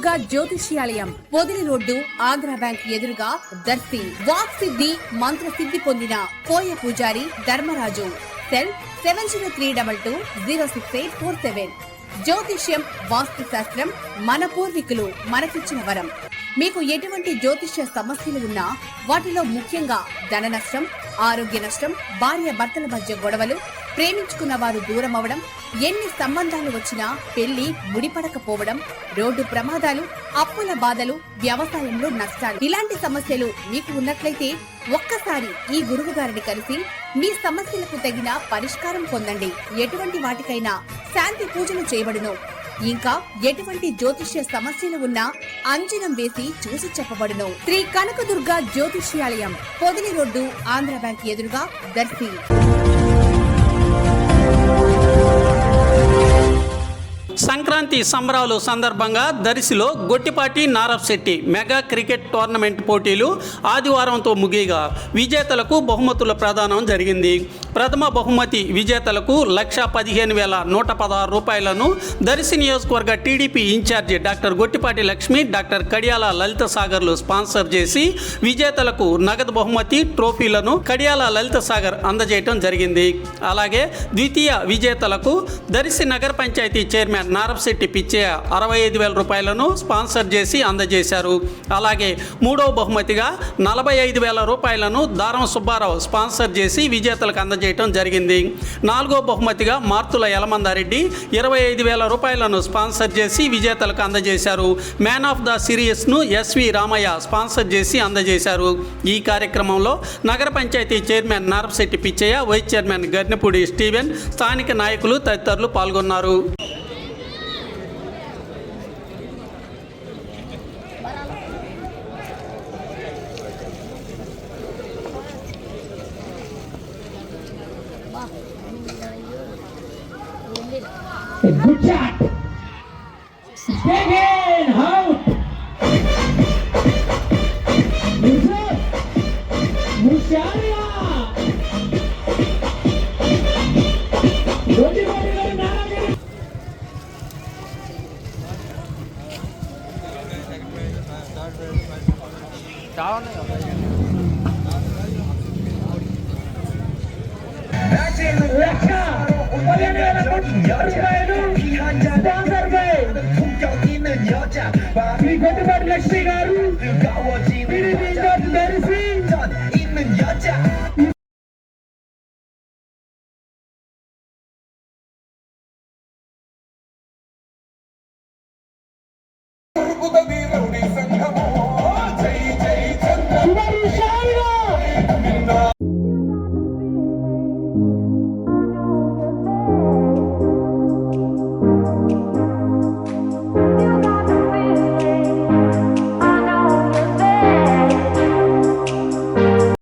దుర్గా జ్యోతిష్యాలయం Podili road Andhra bank ఎదురుగా Darsi walk సిద్ధి మంత్ర సిద్ధి పొందిన కోయ పూజారి Dharmaraju. Cell seven zero three double two zero six eight four seven. జ్యోతిష్యం వాస్తు శాస్త్రం మన పూర్వీకులు మనకిచ్చిన వరం. మీకు ఎటువంటి జ్యోతిష్య సమస్యలు ఉన్నా వాటిలో ముఖ్యంగా ధన నష్టం ఆరోగ్య నష్టం భార్య భర్తల మధ్య గొడవలు ప్రేమించుకున్న వారు దూరం అవడం ఎన్ని సంబంధాలు వచ్చినా పెళ్ళి ముడిపడకపోవడం రోడ్డు ప్రమాదాలు అప్పుల బాధలు వ్యవసాయంలో నష్టాలు. ఇలాంటి సమస్యలు మీకు ఉన్నట్లయితే ఒక్కసారి ఈ గురువు గారిని కలిసి మీ సమస్యలకు తగిన పరిష్కారం పొందండి. ఎటువంటి వాటికైనా శాంతి పూజలు చేయబడును. ఇంకా ఎటువంటి జ్యోతిష్య సమస్యలు ఉన్నా అంజనం వేసి చూసి చెప్పబడును. శ్రీ కనకదుర్గ జ్యోతిష్యాలయం పొదిలి రోడ్డు ఆంధ్ర బ్యాంక్ ఎదురుగా దర్శి. సంక్రాంతి సంబరాలు సందర్భంగా దరిసిలో Gottipati Narapasetty mega cricket tournament పోటీలు ఆదివారంతో ముగియగా విజేతలకు బహుమతుల ప్రదానం జరిగింది. ప్రథమ బహుమతి విజేతలకు లక్ష పదిహేను వేల నూట పదహారు రూపాయలను దర్శి నియోజకవర్గ TDP incharge doctor Gottipati Lakshmi doctor Kadiyala Lalitha సాగర్లు sponsor చేసి విజేతలకు నగదు బహుమతి ట్రోఫీలను కడియాల లలిత సాగర్ అందజేయటం జరిగింది. అలాగే ద్వితీయ విజేతలకు దర్శి నగర పంచాయతీ చైర్మన్ నారపశెట్టి పిచ్చయ్య అరవై ఐదు వేల రూపాయలను స్పాన్సర్ చేసి అందజేశారు. అలాగే మూడవ బహుమతిగా నలభై ఐదు వేల రూపాయలను దారం సుబ్బారావు స్పాన్సర్ చేసి విజేతలకు అందజేయటం జరిగింది. నాలుగో బహుమతిగా మార్తుల యలమందారెడ్డి ఇరవై ఐదు వేల రూపాయలను స్పాన్సర్ చేసి విజేతలకు అందజేశారు. మ్యాన్ ఆఫ్ ద సిరీస్ను ఎస్వి రామయ్య స్పాన్సర్ చేసి అందజేశారు. ఈ కార్యక్రమంలో నగర panchayati chairman Narapasetty Pichaiah vice chairman Garnapudi Steven స్థానిక నాయకులు తదితరులు పాల్గొన్నారు. Gujarat. Begin out. Yusuf. Musharia. Body body body nana. Down. 여름에도 비한잔에 여름에 품격 있는 여자. 비고드바리 렉시 가루 뜨거워지는 여자. 전 있는 여자.